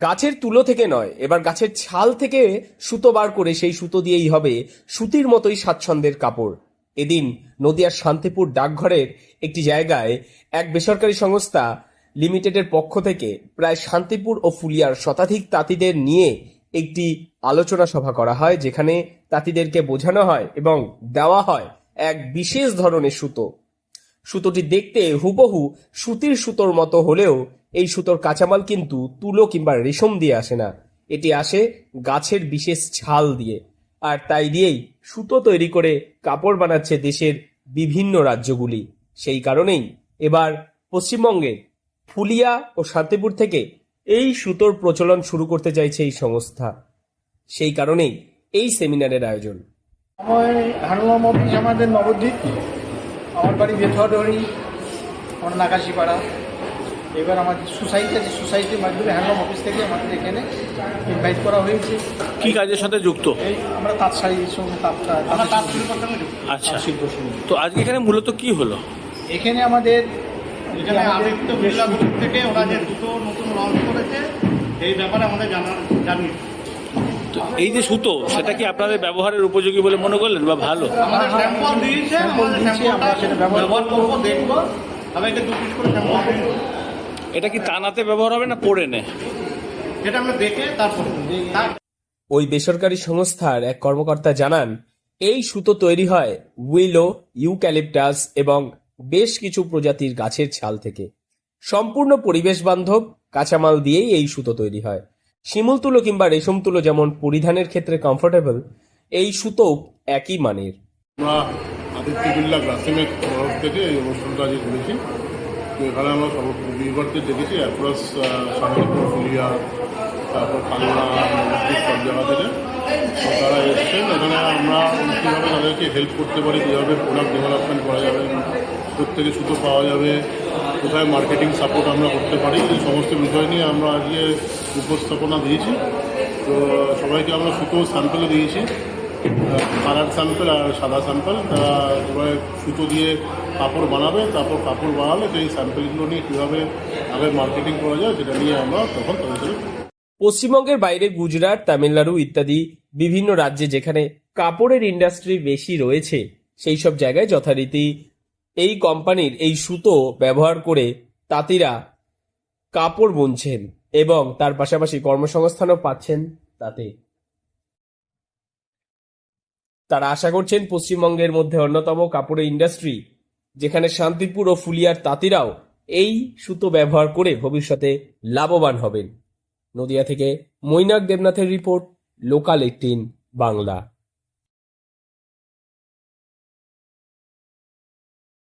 গাছের তুলো থেকে নয়, এবার গাছের ছাল থেকে সুতো বার করে সেই সুতো দিয়েই হবে সুতির মতোই স্বাচ্ছন্দ্যের কাপড়। এদিন নদিয়ার শান্তিপুর ডাকঘরের একটি জায়গায় এক বেসরকারি সংস্থা লিমিটেডের পক্ষ থেকে প্রায় শান্তিপুর ও ফুলিয়ার শতাধিক তাঁতিদের নিয়ে একটি আলোচনা সভা করা হয়, যেখানে তাঁতিদেরকে বোঝানো হয় এবং দেওয়া হয় এক বিশেষ ধরনের সুতো। সুতোটি দেখতে হুবহু সুতির সুতোর মতো হলেও এই সুতোর কাঁচামাল কিন্তু তুলো কিংবা রেশম দিয়ে আসে না। এটি আসে গাছের বিশেষ ছাল দিয়ে। আর তাই দিয়েই সুতো তৈরি করে কাপড় বানাচ্ছে দেশের বিভিন্ন রাজ্যগুলি। সেই কারণেই এবার পশ্চিমবঙ্গের ফুলিয়া ও শান্তিপুর থেকে এই সুতোর প্রচলন শুরু করতে চাইছে এই সংস্থা। সেই কারণেই এই সেমিনারের আয়োজন। আমাদের নবদ্বীপ। আমার বাড়ি বেথুয়াডহরি আমার নাকাশিপাড়া। এবার আমাদের সোসাইটি আছে সোসাইটির মাধ্যমে হ্যান্ডলুম অফিস থেকে আমাদের এখানে ইনভাইট করা হয়েছে। কি কাজের সাথে যুক্ত? এই আমরা তাঁত শাড়ির সঙ্গে তাঁত আমরা তাঁত শিল্প আচ্ছা। শিল্পর সঙ্গে তো আজকে এখানে মূলত কি হলো? এখানে আমাদের এখানে আদিত্য বিড়লা গ্রুপ থেকে ওরা যে দুটো নতুন লঞ্চ করেছে এই ব্যাপারে আমাদের জানা জানি তো এই যে সুতো সেটা কি আপনাদের ব্যবহারের উপযোগী বলে মনে করলেন বা ভালো? আমাদের স্যাম্পল দিয়েছে Sample আমাদের দিয়েছে, আমরা স্যাম্পলটা সেটা ব্যবহার ব্যবহার করব দেখব। সবাইকে দু পিস করে স্যাম্পল দিয়েছে। এটা কি টানাতে ব্যবহার হবে না পড়ে নে? সেটা আমরা দেখে তারপর ওই বেসরকারি সংস্থার এক কর্মকর্তা জানান এই সুতো তৈরি হয় উইলো ইউক্যালিপটাস এবং বেশ কিছু প্রজাতির গাছের ছাল থেকে। সম্পূর্ণ পরিবেশ বান্ধব কাঁচামাল দিয়েই এই সুতো তৈরি হয়। শিমুল তুলো কিংবা রেশম তুলো যেমন পরিধানের ক্ষেত্রে কমফোর্টেবল এই সুতো একই মানের। আমরা আদিত্য বিল্লা গ্রাসিমের তরফ থেকে এই অনুষ্ঠানটা আজকে করেছি। তো এখানে আমরা সব বিবারকে দেখেছি অ্যাক্রস শান্তিপুর ফুলিয়া, তারপর কালনা সব জায়গা থেকে তো তারা এসছেন, এখানে আমরা কীভাবে তাদেরকে হেল্প করতে পারি, কীভাবে প্রোডাক্ট ডেভেলপমেন্ট করা যাবে প্রত্যেকে সুতো পাওয়া যাবে, কোথায় মার্কেটিং সাপোর্ট আমরা করতে পারি, এই সমস্ত বিষয় নিয়ে আমরা আজকে উপস্থাপনা দিয়েছি। তো সবাইকে আমরা সুতো স্যাম্পেলও দিয়েছি। কালার স্যাম্পল আর সাদা স্যাম্পল, তারা এবারে সুতো দিয়ে কাপড় বানাবে, তারপর কাপড় বানালে সেই স্যাম্পলগুলো নিয়ে কীভাবে আগে মার্কেটিং করা যায় সেটা নিয়ে আমরা তখন তাদের পশ্চিমবঙ্গের বাইরে গুজরাট, তামিলনাড়ু ইত্যাদি বিভিন্ন রাজ্যে যেখানে কাপড়ের ইন্ডাস্ট্রি বেশি রয়েছে, সেই সব জায়গায় যথারীতি এই কোম্পানির এই সুতো ব্যবহার করে তাঁতিরা কাপড় বুনছেন এবং তার পাশাপাশি কর্মসংস্থানও পাচ্ছেন তাতে। তারা আশা করছেন পশ্চিমবঙ্গের মধ্যে অন্যতম কাপড়ের ইন্ডাস্ট্রি, যেখানে শান্তিপুর ও ফুলিয়ার তাঁতিরাও এই সুতো ব্যবহার করে ভবিষ্যতে লাভবান হবেন। নদিয়া থেকে মৈনাক দেবনাথের রিপোর্ট লোকাল এইটিন বাংলা